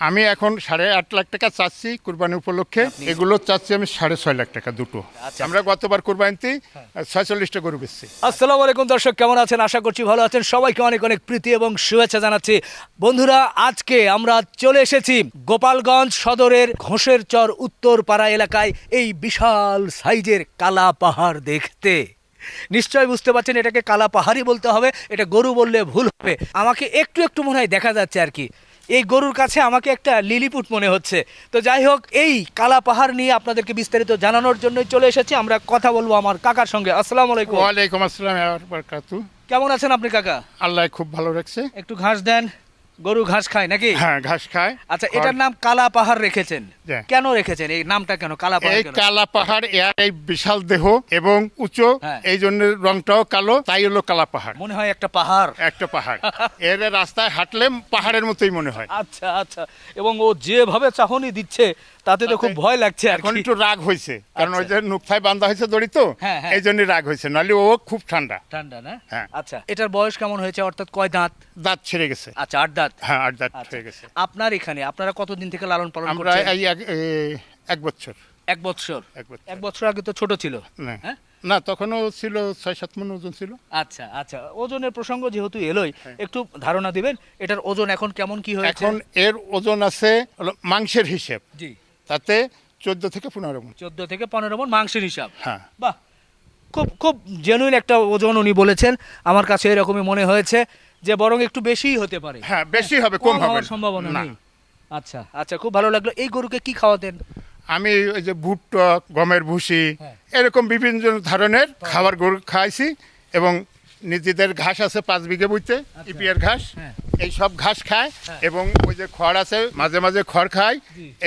আমি এখন সাড়ে আট লাখ টাকা চাচ্ছি কুরবানি উপলক্ষে। এগুলো চাচ্ছি আমি সাড়ে ছয় লাখ টাকা দুটো। আচ্ছা। আমরা গতবার কুরবানিতে ছয়চল্লিশটা গরু বেচছি। আসসালামু আলাইকুম দর্শক কেমন আছেন? আশা করছি ভালো আছেন। সবাইকে অনেক অনেক প্রীতি এবং শুভেচ্ছা জানাচ্ছি। বন্ধুরা আজকে আমরা চলে এসেছি গোপালগঞ্জ সদরের ঘোষের চর উত্তরপাড়া এলাকায় এই বিশাল সাইজের কালা পাহাড় দেখতে। নিশ্চয় বুঝতে পারছেন এটাকে কালা পাহাড়ই বলতে হবে। এটা গরু বললে ভুল হবে। আমাকে একটু একটু মনে হয় দেখা যাচ্ছে আর কি। এই গরুর কাছে আমাকে একটা লিলিপুট মনে হচ্ছে। তো যাই হোক এই কালা পাহাড় নিয়ে আপনাদেরকে বিস্তারিত জানানোর জন্যই চলে এসেছি। আমরা কথা বলব আমার কাকার সঙ্গে। আসসালামু আলাইকুম। ওয়ালাইকুম আসসালাম কেমন আছেন আপনি কাকা? আল্লাহ খুব ভালো রাখছে। একটু ঘাস দেন। গরু ঘাস খায় নাকি? হ্যাঁ ঘাস খায়। আচ্ছা এটার নাম কালা পাহাড় রেখেছেন। কেন রেখেছেন? এই নামটা কেন কালা পাহাড় এই? কালা পাহাড় এর এই বিশাল দেহ এবং উঁচু হ্যাঁ। এই জন্য রংটাও কালো তাই হলো কালা পাহাড় মনে হয় একটা পাহাড়। একটা পাহাড়। এর রাস্তায় হাঁটলে পাহাড়ের মতোই মনে হয়। আচ্ছা আচ্ছা। এবং ও যেভাবে চাহনি দিচ্ছে তাতে তো খুব ভয় লাগছে আর এখন একটু রাগ হয়েছে কারণ ওই আচ্ছা। যে নুকথায় বান্ধা হয়েছে দড়ি তো হ্যাঁ, হ্যাঁ। এই জন্য রাগ হয়েছে নাহলে ও খুব ঠান্ডা। ঠান্ডা না? হ্যাঁ। আচ্ছা এটার বয়স কেমন হয়েছে? অর্থাৎ কয় দাঁত? দাঁত ছেড়ে গেছে। আচ্ছা আট দাঁত? হ্যাঁ আট দাঁত আচ্ছা। হয়ে গেছে। আপনার এখানে আপনারা কতদিন থেকে লালন পালন আমরা এই এক- বছর। এক বছর? এক বছর। আগে তো ছোট ছিল। হ্যাঁ? না তখনও ছিল ছয় সাত মন ওজন ছিল। আচ্ছা আচ্ছা। ওজনের প্রসঙ্গ যেহেতু এলোই একটু ধারণা দিবেন এটার ওজন এখন কেমন কি হয়েছে? এখন এর ওজন আছে মাংসের হিসেব। জি। তাতে চোদ্দ থেকে পনেরো মন। চোদ্দ থেকে পনেরো মন মাংসের হিসাব। হ্যাঁ। বাহ খুব খুব জেনুইন একটা ওজন উনি বলেছেন। আমার কাছে এরকমই মনে হয়েছে যে বরং একটু বেশিই হতে পারে। হ্যাঁ বেশি হবে কম হবে। সম্ভাবনা নেই। আচ্ছা আচ্ছা খুব ভালো লাগল। এই গরুকে কি খাওয়াতেন? আমি ওই যে ভুট্টা গমের ভুসি হ্যাঁ। এরকম বিভিন্ন ধরনের খাবার গরু খাইছি এবং নিজেদের ঘাস আছে পাঁচ বিঘে বুঝতে ইপিএর ঘাস হ্যাঁ। এই সব ঘাস খায় হ্যাঁ। এবং ওই যে খড় আছে মাঝে মাঝে খড় খায়।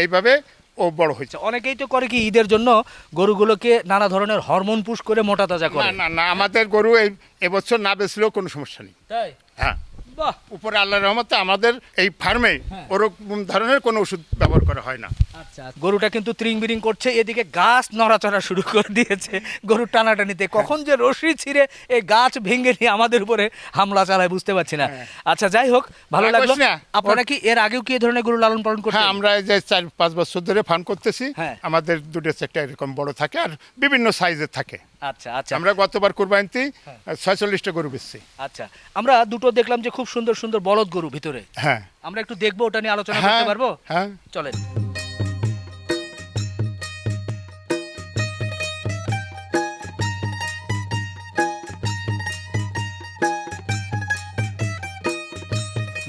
এইভাবে ও বড় হয়েছে। আচ্ছা অনেকেই তো করে কি ঈদের জন্য গরুগুলোকে নানা ধরনের হরমোন পুষ করে মোটা তাজা করে? না না আমাদের গরু এই এবছর না বেচলেও কোনো সমস্যা নেই। তাই? হ্যাঁ। বাহ উপরে আল্লাহর রহমতে আমাদের এই ফার্মে হ্যাঁ। ওরকম ধরনের কোনো ওষুধ ব্যবহার করা হয় না আচ্ছা গরুটা কিন্তু ত্রিং বিরিং করছে এদিকে গাছ নড়াচড়া শুরু করে দিয়েছে গরু টানাটানিতে কখন যে রশি ছিঁড়ে এই গাছ ভেঙে নিয়ে আমাদের উপরে হামলা চালায় বুঝতে পারছি না হ্যাঁ। আচ্ছা যাই হোক ভালো লাগল। আপনারা কি এর আগেও কি এই ধরনের গরু লালন পালন করছেন হ্যাঁ আমরা এই যে চার পাঁচ বছর ধরে ফার্ম করতেছি। আমাদের দুটো চারটা এরকম বড় থাকে আর বিভিন্ন সাইজের থাকে আচ্ছা আচ্ছা। আমরা গতবার কুরবানিতে হ্যাঁ। ছয়চল্লিশটা গরু বেচছি। আচ্ছা আমরা দুটো দেখলাম যে খুব সুন্দর সুন্দর বলদ গরু ভিতরে। হ্যাঁ। আমরা একটু দেখব ওটা নিয়ে আলোচনা হ্যাঁ করতে পারব? হ্যাঁ। চলেন।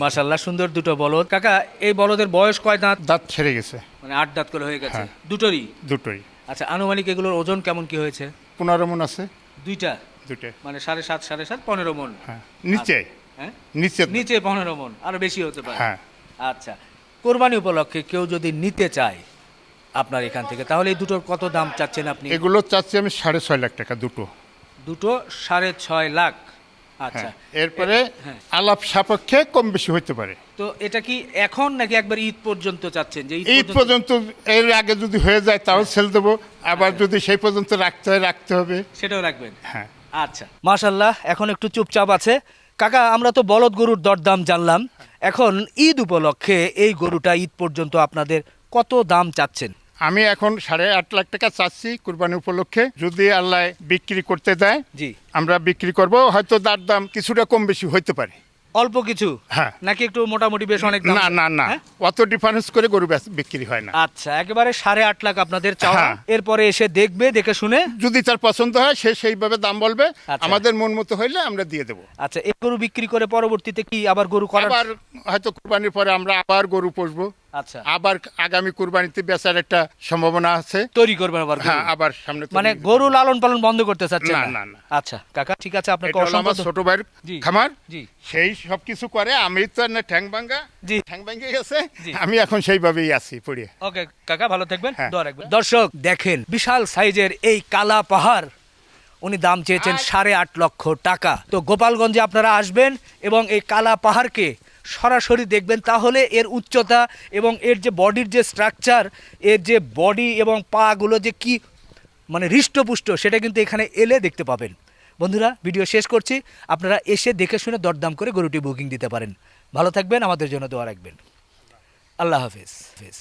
মাশাল্লাহ সুন্দর দুটো বলদ। কাকা এই বলদের বয়স কয় দাঁত? দাঁত ছেড়ে গেছে। মানে আট দাঁত করে হয়ে গেছে। হ্যাঁ। দুটোরই? দুটোই। আচ্ছা আনুমানিক এগুলোর ওজন কেমন কি হয়েছে? পনেরো মন আছে। দুইটা? দুটো মানে সাড়ে সাত সাড়ে সাত পনেরো মন? হ্যাঁ নিচে। হ্যাঁ? নিচে। নিচে পনেরো মন আরও বেশি হতে পারে। হ্যাঁ। আচ্ছা কোরবানি উপলক্ষে কেউ যদি নিতে চায় আপনার এখান থেকে তাহলে এই দুটোর কত দাম চাচ্ছেন আপনি? এগুলো চাচ্ছি আমি সাড়ে ছয় লাখ টাকা দুটো। দুটো সাড়ে ছয় লাখ। আচ্ছা। হ্যাঁ এরপরে হ্যাঁ। আলাপ সাপেক্ষে কম বেশি হতে পারে। তো এটা কি এখন নাকি একবার ঈদ পর্যন্ত চাচ্ছেন? যে ঈদ পর্যন্ত এর আগে যদি হয়ে যায় তাও সেল দেবো। আবার যদি সেই পর্যন্ত রাখতে হয় রাখতে হবে। সেটাও রাখবেন? হ্যাঁ। আচ্ছা। মাশাল্লাহ এখন একটু চুপচাপ আছে। কাকা আমরা তো বলদ গরুর দরদাম জানলাম। এখন ঈদ উপলক্ষে এই গরুটা ঈদ পর্যন্ত আপনাদের কত দাম চাচ্ছেন? আমি এখন সাড়ে আট লাখ টাকা চাচ্ছি কুরবানি উপলক্ষে। যদি আল্লাহ বিক্রি করতে দেয় জি। আমরা বিক্রি করব। হয়তো তার দাম কিছুটা কম বেশি হইতে পারে। অল্প কিছু? হ্যাঁ। নাকি একটু মোটামুটি বেশ অনেক না না না। হ্যাঁ? অত ডিফারেন্স করে গরু বিক্রি হয় না। আচ্ছা একেবারে সাড়ে আট লাখ আপনাদের চাওয়া। হ্যাঁ। এরপরে এসে দেখবে দেখে শুনে। যদি তার পছন্দ হয় সে সেইভাবে দাম বলবে। আচ্ছা। আমাদের মন মতো হইলে আমরা দিয়ে দেবো। আচ্ছা এই গরু বিক্রি করে পরবর্তীতে কি আবার গরু করার আবার হয়তো কোরবানির পরে আমরা আবার গরু পুষবো। আচ্ছা। আবার আগামী কুরবানিতে বেচার একটা সম্ভাবনা আছে। তৈরি করবেন আবার হ্যাঁ আবার সামনে মানে গরু লালন পালন বন্ধ করতে চাচ্ছেন না, না? না। আচ্ছা কাকা ঠিক আছে আপনাকে অসংখ্য ছোট ভাইয়ের খামার। জি। সেই সব কিছু করে আমি তো না ঠ্যাং ভাঙ্গা। জি। ঠ্যাং ভাঙ্গে গেছে। আমি এখন সেইভাবেই আছি পড়িয়ে। ওকে কাকা ভালো থাকবেন। হ্যাঁ। দোয়া রাখবেন। দর্শক দেখেন বিশাল সাইজের এই কালা পাহাড় উনি দাম চেয়েছেন সাড়ে আট লক্ষ টাকা। তো গোপালগঞ্জে আপনারা আসবেন এবং এই কালা পাহাড়কে সরাসরি দেখবেন, তাহলে এর উচ্চতা এবং এর যে বডির যে স্ট্রাকচার এর যে বডি এবং পাগুলো যে কি মানে হৃষ্টপুষ্ট, সেটা কিন্তু এখানে এলে দেখতে পাবেন। বন্ধুরা, ভিডিও শেষ করছি। আপনারা এসে দেখে শুনে দরদাম করে গরুটি বুকিং দিতে পারেন। ভালো থাকবেন, আমাদের জন্য দোয়া রাখবেন। আল্লাহ হাফিজ হাফিজ।